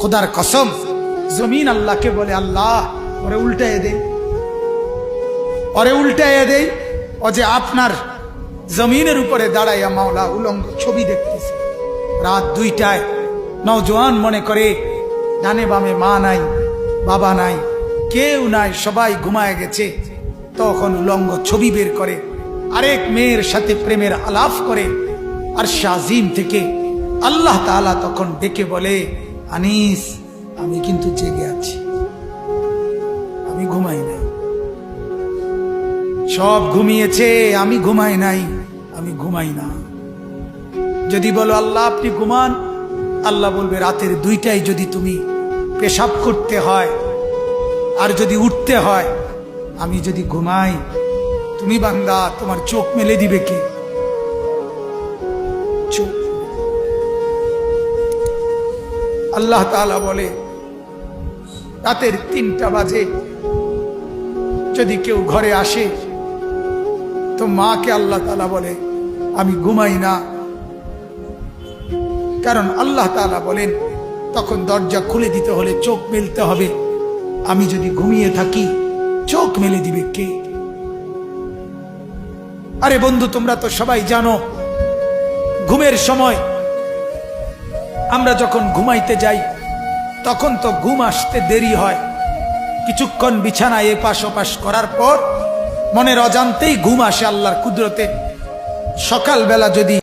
খোদার কসম, জমিন আল্লাহকে বলে, আল্লাহ, ওরে উল্টায় দে ওরে উল্টায় দেই, ও যে আপনার জমিনের উপরে দাঁড়াইয়া মাওলা উলঙ্গ ছবি দেখতেছে। রাত দুইটায় নওজোয়ান মনে করে, ডানে বামে মা নাই, বাবা নাই, কেউ নাই, সবাই ঘুমায় গেছে। তখন উলঙ্গ ছবি বের করে, আরেক মেয়ের সাথে প্রেমের আলাপ করে, আর শাজিম থেকে আল্লাহ তাআলা তখন ডেকে বলে আনিস, আমি কিন্তু জেগে আছি। আমি ঘুমাই নাই। সব ঘুমিয়েছে, আমি ঘুমাই নাই। আমি ঘুমাই না। যদি বলো, আল্লাহ, আপনি ঘুমান? আল্লাহ বলবে, রাতের দুইটাই যদি তুমি পেশাব করতে হয় আর যদি উঠতে হয়, আমি যদি ঘুমাই, তুমি বান্দা, তোমার চোখ মেলে দিবে কে? চোখ আল্লাহ তাআলা বলে, রাতের তিনটা বাজে। যদি কেউ ঘরে আসে, তো মাকে আল্লাহ তাআলা বলে, আমি ঘুমাই না। কারণ আল্লাহ তাআলা বলেন, তখন দরজা খুলে দিতে হলে চোখ মেলতে হবে। আমি যদি ঘুমিয়ে থাকি, চোখ মেলে দিবে কে? আরে বন্ধু, তোমরা তো সবাই জানো, ঘুমের সময় আমরা যখন ঘুমাইতে যাই, তখন তো ঘুম আসতে দেরি হয়। কিছুক্ষণ বিছানায় এপাশ ওপাশ করার পর মনের অজান্তেই ঘুম আসে আল্লাহর কুদরতে। সকালবেলা যদি